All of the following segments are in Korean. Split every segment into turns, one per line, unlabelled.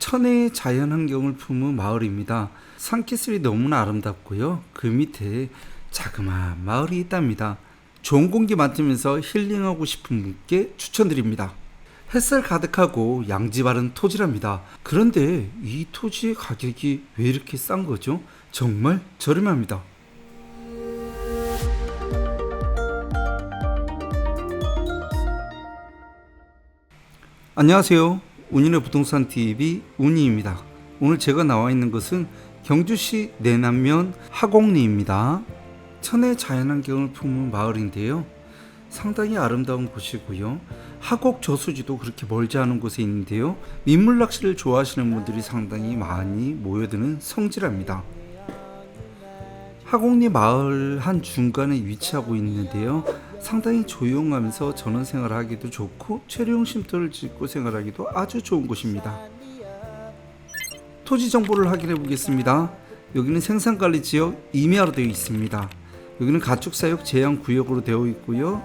천혜의 자연 환경을 품은 마을입니다. 산기슭이 너무나 아름답고요. 그 밑에 자그마한 마을이 있답니다. 좋은 공기 맡으면서 힐링하고 싶은 분께 추천드립니다. 햇살 가득하고 양지 바른 토지랍니다. 그런데 이 토지의 가격이 왜 이렇게 싼 거죠? 정말 저렴합니다. 안녕하세요. 운인의 부동산 TV 운이입니다. 오늘 제가 나와 있는 것은 경주시 내남면 하곡리입니다. 천혜 자연환경을 품은 마을인데요. 상당히 아름다운 곳이고요. 하곡 저수지도 그렇게 멀지 않은 곳에 있는데요. 민물 낚시를 좋아하시는 분들이 상당히 많이 모여드는 성지랍니다. 하곡리 마을 한 중간에 위치하고 있는데요. 상당히 조용하면서 전원 생활하기도 좋고 체류용 쉼터를 짓고 생활하기도 아주 좋은 곳입니다. 토지 정보를 확인해 보겠습니다. 여기는 생산관리 지역 임야로 되어 있습니다. 여기는 가축사육 제한 구역으로 되어 있고요.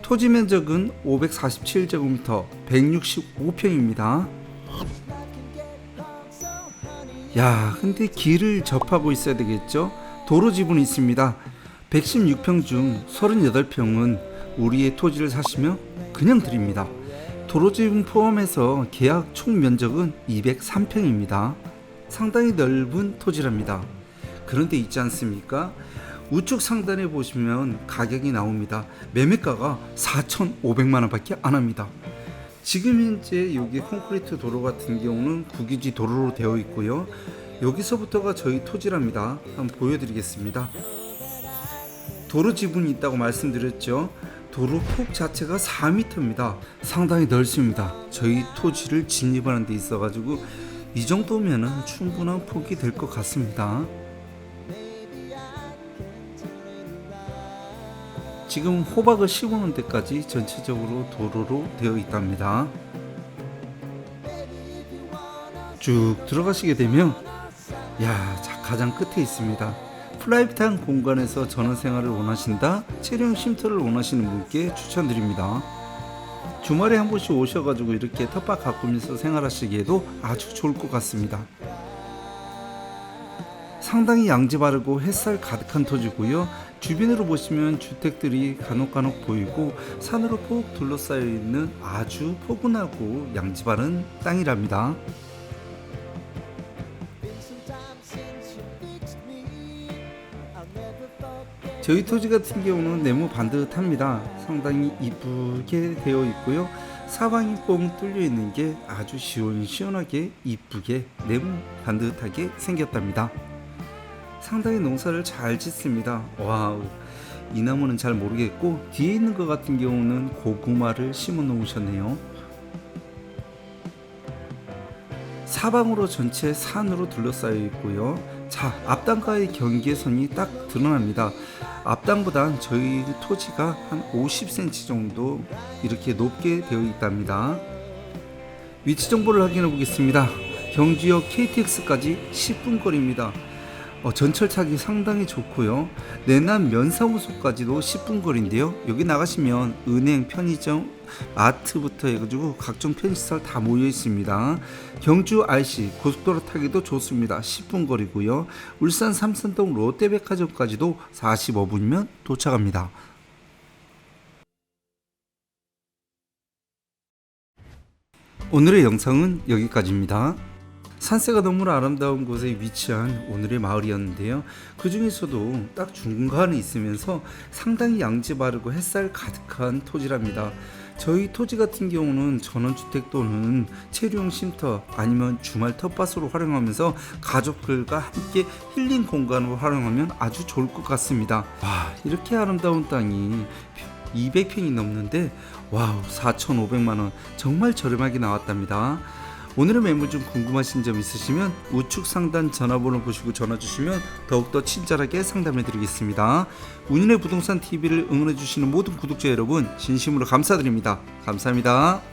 토지 면적은 547제곱미터 165평입니다. 야, 근데 길을 접하고 있어야 되겠죠? 도로 지분이 있습니다. 116평 중 38평은 우리의 토지를 사시면 그냥 드립니다. 도로 지분 포함해서 계약 총 면적은 203평입니다. 상당히 넓은 토지랍니다. 그런데 있지 않습니까? 우측 상단에 보시면 가격이 나옵니다. 매매가가 4,500만 원밖에 안 합니다. 지금 현재 여기 콘크리트 도로 같은 경우는 국유지 도로로 되어 있고요. 여기서부터가 저희 토지랍니다. 한번 보여드리겠습니다. 도로 지분이 있다고 말씀드렸죠. 도로 폭 자체가 4m입니다. 상당히 넓습니다. 저희 토지를 진입하는 데 있어 가지고 이 정도면 충분한 폭이 될 것 같습니다. 지금 호박을 심어놓은 데까지 전체적으로 도로로 되어 있답니다. 쭉 들어가시게 되면 야 자, 가장 끝에 있습니다. 프라이빗한 공간에서 전원 생활을 원하신다, 체령 쉼터를 원하시는 분께 추천드립니다. 주말에 한 번씩 오셔가지고 이렇게 텃밭 가꾸면서 생활하시기에도 아주 좋을 것 같습니다. 상당히 양지 바르고 햇살 가득한 토지고요. 주변으로 보시면 주택들이 간혹간혹 보이고 산으로 푹 둘러싸여 있는 아주 포근하고 양지 바른 땅이랍니다. 저희 토지 같은 경우는 네모 반듯합니다. 상당히 이쁘게 되어 있고요. 사방이 뻥 뚫려 있는 게 아주 시원시원하게 이쁘게 네모 반듯하게 생겼답니다. 상당히 농사를 잘 짓습니다. 와우. 이 나무는 잘 모르겠고 뒤에 있는 것 같은 경우는 고구마를 심어 놓으셨네요. 사방으로 전체 산으로 둘러싸여 있고요. 자, 앞단과의 경계선이 딱 드러납니다. 앞단보단 저희 토지가 한 50cm 정도 이렇게 높게 되어 있답니다. 위치 정보를 확인해 보겠습니다. 경주역 KTX까지 10분 거리입니다. 어, 전철 타기 상당히 좋고요. 내남 면사무소까지도 10분 거리인데요. 여기 나가시면 은행, 편의점, 마트부터 해가지고 각종 편의시설 다 모여 있습니다. 경주 RC 고속도로 타기도 좋습니다. 10분 거리고요. 울산 삼선동 롯데백화점까지도 45분이면 도착합니다. 오늘의 영상은 여기까지입니다. 산세가 너무나 아름다운 곳에 위치한 오늘의 마을이었는데요. 그 중에서도 딱 중간에 있으면서 상당히 양지 바르고 햇살 가득한 토지랍니다. 저희 토지 같은 경우는 전원주택 또는 체류용 쉼터 아니면 주말 텃밭으로 활용하면서 가족들과 함께 힐링 공간으로 활용하면 아주 좋을 것 같습니다. 와, 이렇게 아름다운 땅이 200평이 넘는데 와우 4,500만 원 정말 저렴하게 나왔답니다. 오늘의 매물 좀 궁금하신 점 있으시면 우측 상단 전화번호 보시고 전화 주시면 더욱더 친절하게 상담해 드리겠습니다. 운인의 부동산 TV를 응원해 주시는 모든 구독자 여러분 진심으로 감사드립니다. 감사합니다.